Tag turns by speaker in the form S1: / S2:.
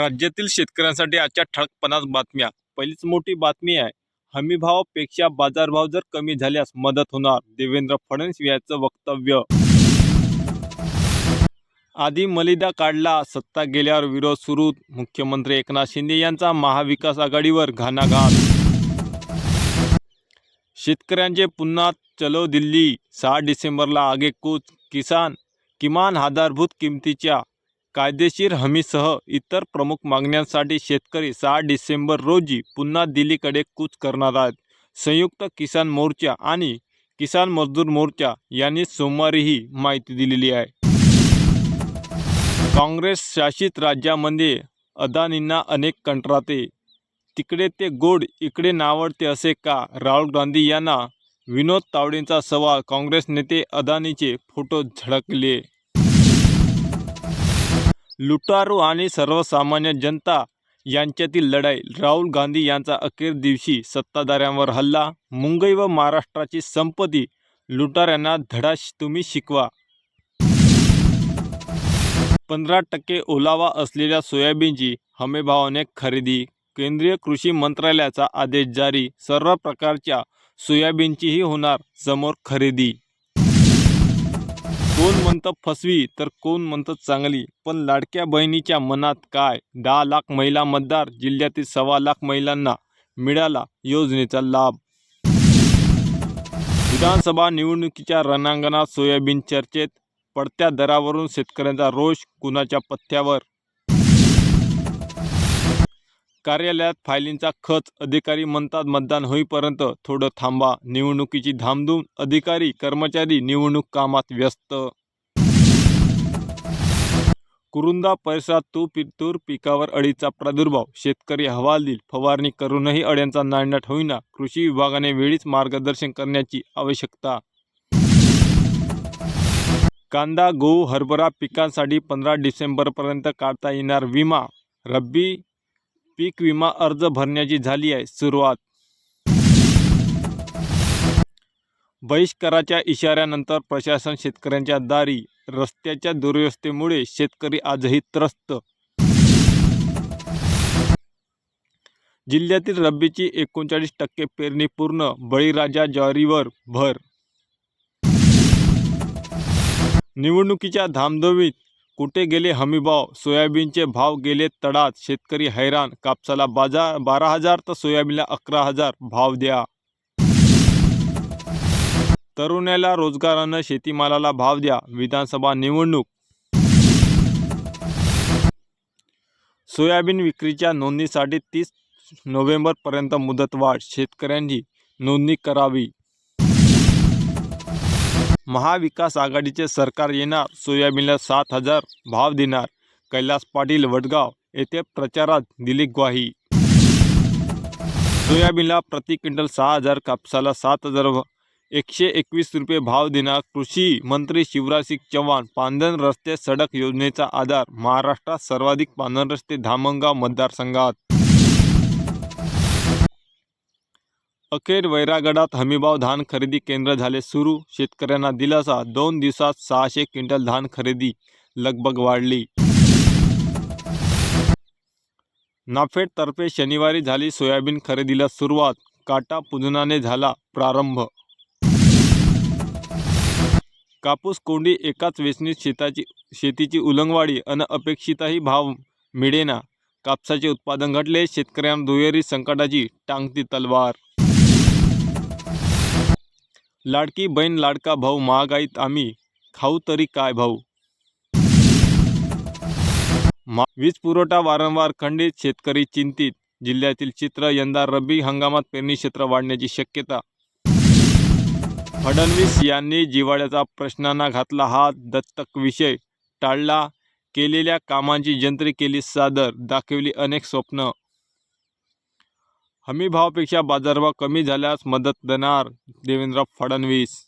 S1: राज्यातील शेतकऱ्यांसाठी आजच्या ठळक पन्नास बातम्या. पहिलीच मोठी बातमी आहे हमीभावापेक्षा बाजारभाव जर कमी झाल्यास मदत होणार देवेंद्र फडणवीस यांचं वक्तव्य. आधी मलिदा काढला सत्ता गेल्यावर विरोध सुरू मुख्यमंत्री एकनाथ शिंदे यांचा महाविकास आघाडीवर घाणाघात. शेतकऱ्यांचे पुन्हा चलो दिल्ली सहा डिसेंबरला आगेकूच किसान किमान आधारभूत किमतीच्या कायदेशीर हमीसह इतर प्रमुख मागण्यांसाठी शेतकरी सहा डिसेंबर रोजी पुन्हा दिल्लीकडे कूच करणार आहेत. संयुक्त किसान मोर्चा आणि किसान मजदूर मोर्चा यांनी सोमवारी ही माहिती दिलेली आहे. काँग्रेस शासित राज्यामध्ये अदानींना अनेक कंत्राटे. तिकडे ते गोड इकडे नावडते असे का? राहुल गांधी यांना विनोद तावडेंचा सवाल. काँग्रेस नेते अदानीचे फोटो झळकले. लुटारू आणि सर्वसामान्य जनता यांच्यातील लढाई. राहुल गांधी यांचा अखेर दिवशी सत्ताधाऱ्यांवर हल्ला. मुंबई व महाराष्ट्राची संपत्ती लुटाऱ्यांना धडा तुम्ही शिकवा. पंधरा टक्के ओलावा असलेल्या सोयाबीनची हमीभावाने खरेदी. केंद्रीय कृषी मंत्रालयाचा आदेश जारी. सर्व प्रकारच्या सोयाबीनचीही होणार समोर खरेदी. कोण म्हणतं फसवी तर कोण म्हणतं चांगली? पण लाडक्या बहिणीच्या मनात काय? दहा लाख महिला मतदार जिल्ह्यातील सव्वा लाख महिलांना मिळाला योजनेचा लाभ. विधानसभा निवडणुकीच्या रणांगणात सोयाबीन चर्चेत पडत्या दरावरून शेतकऱ्यांचा रोष कुणाच्या पथ्यावर? कार्यालयात फायलींचा खच अधिकारी म्हणतात मतदान होईपर्यंत थोडं थांबा. निवडणुकीची धामधूम अधिकारी कर्मचारी निवडणूक कामात व्यस्त. कुरुंदा परिसरात तूर तूर पिकावर अळीचा प्रादुर्भाव. शेतकरी हवालदिल फवारणी करूनही अळ्यांचा नाणनाट होईना. कृषी विभागाने वेळीच मार्गदर्शन करण्याची आवश्यकता. कांदा गहू हरभरा पिकांसाठी पंधरा डिसेंबरपर्यंत काढता येणार विमा. रब्बी पीक विमा अर्ज भरण्याची झाली आहे सुरुवात. बहिष्काराच्या इशाऱ्यानंतर प्रशासन शेतकऱ्यांच्या दारी रस्त्याच्या दुर्व्यवस्थेमुळे शेतकरी आजही त्रस्त. जिल्ह्यातील रब्बीची एकोणचाळीस टक्के पेरणी पूर्ण बळीराजा ज्वारीवर भर. निवडणुकीच्या धामधमीत कुठे गेले हमीभाव? सोयाबीनचे भाव गेले तडात. शेतकरी हैराण कापसाला बाजार बारा हजार तर सोयाबीनला अकरा हजार. भाव द्या. तरुणाला रोजगारानं शेतीमालाला भाव द्या. विधानसभा निवडणूक. सोयाबीन विक्रीच्या नोंदणीसाठी तीस नोव्हेंबरपर्यंत मुदतवाढ. शेतकऱ्यांनी नोंदणी करावी. महाविकास आघाडीचे सरकार येणार. सोयाबीनला सात हजार भाव देणार. कैलास पाटील वडगाव येथे प्रचारात दिली ग्वाही. सोयाबीनला प्रति क्विंटल सहा हजार कापसाला सात हजार व- एकशे एकवीस रुपये भाव देणार. कृषी मंत्री शिवराज सिंग चव्हाण पांधन रस्ते सडक योजनेचा आधार. महाराष्ट्रात सर्वाधिक पांधन रस्ते धामणगाव मतदारसंघात. अखेर वैरागडात हमीभाव धान खरेदी केंद्र झाले सुरू. शेतकऱ्यांना दिलासा. दोन दिवसात सहाशे क्विंटल धान खरेदी लगबग वाढली. नाफेडतर्फे शनिवारी झाली सोयाबीन खरेदीला सुरुवात. काटा पूजनाने झाला प्रारंभ. कापूस कोंडी एकाच वेचणीत शेताची शेतीची उलंगवाडी अनअपेक्षितही भाव मिळेना. कापसाचे उत्पादन घटले. शेतकऱ्यांना दुहेरी संकटाची टांगती तलवार लाडकी बहीण लाडका भाऊ महागाईत आम्ही खाऊ तरी काय भाऊ? वीज पुरवठा वारंवार खंडित शेतकरी चिंतित. जिल्ह्यातील चित्र यंदा रब्बी हंगामात पेरणी क्षेत्र वाढण्याची शक्यता. फडणवीस यांनी जिवाळ्याचा प्रश्नांना घातला हा दत्तक विषय टाळला. केलेल्या कामांची जंत्री केली सादर दाखवली अनेक स्वप्न. हमीभावापेक्षा बाजारभाव कमी झाल्यास मदत देणार देवेंद्र फडणवीस.